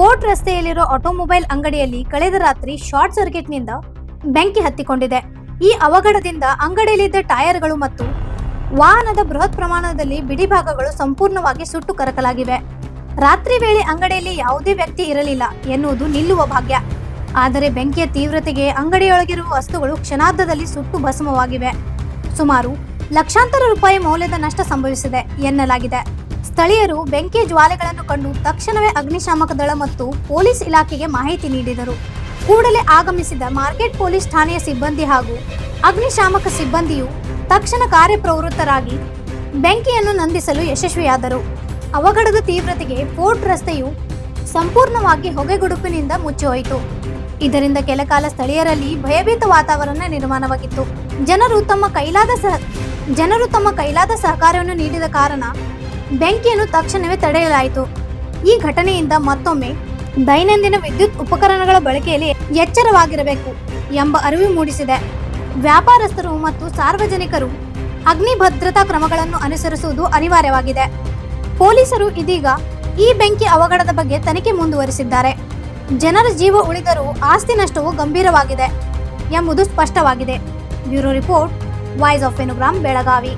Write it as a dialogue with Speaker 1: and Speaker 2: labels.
Speaker 1: Fort ರಸ್ತೆಯಲ್ಲಿರೋ automobile ಅಂಗಡಿಯಲ್ಲಿ ಕಳೆದ ರಾತ್ರಿ ಶಾರ್ಟ್ ಸರ್ಕ್ಯೂಟ್ನಿಂದ ಬೆಂಕಿ ಹತ್ತಿಕೊಂಡಿದೆ. ಈ ಅವಘಡದಿಂದ ಅಂಗಡಿಯಲ್ಲಿದ್ದ ಟೈರ್ಗಳು ಮತ್ತು ವಾಹನದ ಬೃಹತ್ ಪ್ರಮಾಣದಲ್ಲಿ ಬಿಡಿ ಭಾಗಗಳು ಸಂಪೂರ್ಣವಾಗಿ ಸುಟ್ಟು ಕರಕಲಾಗಿವೆ. ರಾತ್ರಿ ವೇಳೆ ಅಂಗಡಿಯಲ್ಲಿ ಯಾವುದೇ ವ್ಯಕ್ತಿ ಇರಲಿಲ್ಲ ಎನ್ನುವುದು ನಿಲ್ಲುವ ಭಾಗ್ಯ. ಆದರೆ ಬೆಂಕಿಯ ತೀವ್ರತೆಗೆ ಅಂಗಡಿಯೊಳಗಿರುವ ವಸ್ತುಗಳು ಕ್ಷಣಾರ್ಧದಲ್ಲಿ ಸುಟ್ಟು ಭಸ್ಮವಾಗಿವೆ. ಸುಮಾರು ಲಕ್ಷಾಂತರ ರೂಪಾಯಿ ಮೌಲ್ಯದ ನಷ್ಟ ಸಂಭವಿಸಿದೆ ಎನ್ನಲಾಗಿದೆ. ಸ್ಥಳೀಯರು ಬೆಂಕಿ ಜ್ವಾಲೆಗಳನ್ನು ಕಂಡು ತಕ್ಷಣವೇ ಅಗ್ನಿಶಾಮಕ ದಳ ಮತ್ತು ಪೊಲೀಸ್ ಇಲಾಖೆಗೆ ಮಾಹಿತಿ ನೀಡಿದರು. ಕೂಡಲೇ ಆಗಮಿಸಿದ ಮಾರ್ಕೆಟ್ ಪೊಲೀಸ್ ಠಾಣೆಯ ಸಿಬ್ಬಂದಿ ಹಾಗೂ ಅಗ್ನಿಶಾಮಕ ಸಿಬ್ಬಂದಿಯು ತಕ್ಷಣ ಕಾರ್ಯಪ್ರವೃತ್ತರಾಗಿ ಬೆಂಕಿಯನ್ನು ನಂದಿಸಲು ಯಶಸ್ವಿಯಾದರು. ಅವಘಡದ ತೀವ್ರತೆಗೆ ಫೋರ್ಟ್ ರಸ್ತೆಯು ಸಂಪೂರ್ಣವಾಗಿ ಹೊಗೆಗುಡುಪಿನಿಂದ ಮುಚ್ಚಿಹೋಯಿತು. ಇದರಿಂದ ಕೆಲಕಾಲ ಸ್ಥಳೀಯರಲ್ಲಿ ಭಯಭೀತ ವಾತಾವರಣ ನಿರ್ಮಾಣವಾಗಿತ್ತು. ಜನರು ತಮ್ಮ ಕೈಲಾದ ಸಹ ಜನರು ತಮ್ಮ ಕೈಲಾದ ಸಹಕಾರವನ್ನು ನೀಡಿದ ಕಾರಣ ಬೆಂಕಿಯನ್ನು ತಕ್ಷಣವೇ ತಡೆಯಲಾಯಿತು. ಈ ಘಟನೆಯಿಂದ ಮತ್ತೊಮ್ಮೆ ದೈನಂದಿನ ವಿದ್ಯುತ್ ಉಪಕರಣಗಳ ಬಳಕೆಯಲ್ಲಿ ಎಚ್ಚರವಾಗಿರಬೇಕು ಎಂಬ ಅರಿವು ಮೂಡಿಸಿದೆ. ವ್ಯಾಪಾರಸ್ಥರು ಮತ್ತು ಸಾರ್ವಜನಿಕರು ಅಗ್ನಿ ಭದ್ರತಾ ಕ್ರಮಗಳನ್ನು ಅನುಸರಿಸುವುದು ಅನಿವಾರ್ಯವಾಗಿದೆ. ಪೊಲೀಸರು ಇದೀಗ ಈ ಬೆಂಕಿ ಅವಘಡದ ಬಗ್ಗೆ ತನಿಖೆ ಮುಂದುವರಿಸಿದ್ದಾರೆ. ಜನರ ಜೀವ ಉಳಿದರೂ ಆಸ್ತಿ ನಷ್ಟವು ಗಂಭೀರವಾಗಿದೆ ಎಂಬುದು ಸ್ಪಷ್ಟವಾಗಿದೆ. ಬ್ಯೂರೋ ರಿಪೋರ್ಟ್ ವಾಯ್ಸ್ ಆಫ್ ಎನುಗ್ರಾಮ್ ಬೆಳಗಾವಿ